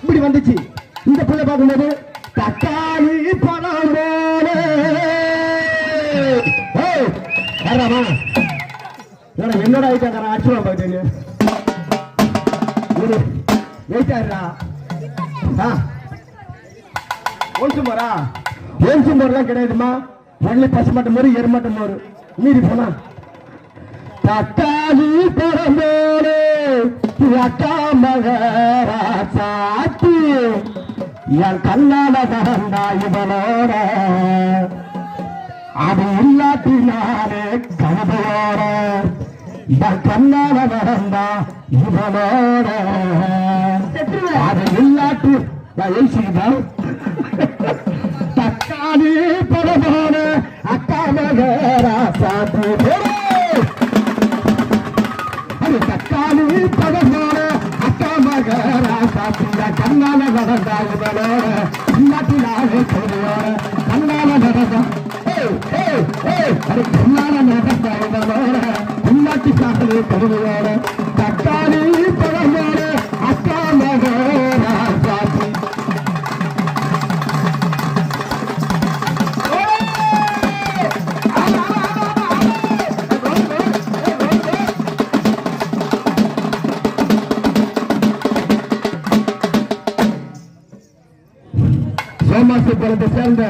இப்படி வந்துச்சு. இந்த பிள்ளை பார்க்கும்போது தக்காளி பழம் போல. வர்றாமா என்னோட ஐட்டாக்காரன் அடிச்சுவான் போயிட்டு ஒரு ஆ ஒன்சு மோரா ஒன்சு மோர்லாம் கிடையாதுமா. ஒன்லி பசுமாட்டு மோறு எருமாட்டு மோறு. மீறி போனா. தக்காளி பழமோடு அக்கா மகரா சாத்தி என் கண்ணால பறந்தா இவனோட அது இல்லாட்டினாலே கனவோட என் கண்ணால பறந்தா இவனோட. அது இல்லாட்டி நான் எழுச்சிக்கிட்டேன் தக்காளி பழமோட அக்கா மகரா சாத்தி தக்காளி பழமோட மகரா சாத்திய கண்ணால நடந்தாங்களோட இல்லாட்டினாலே சொல்லுவோட கண்ணால நடந்தா கண்ணால நடந்தாங்களோட இல்லாட்டி சாத்திய சொல்லுவோட சோமாசிபுரத்தை சேர்ந்த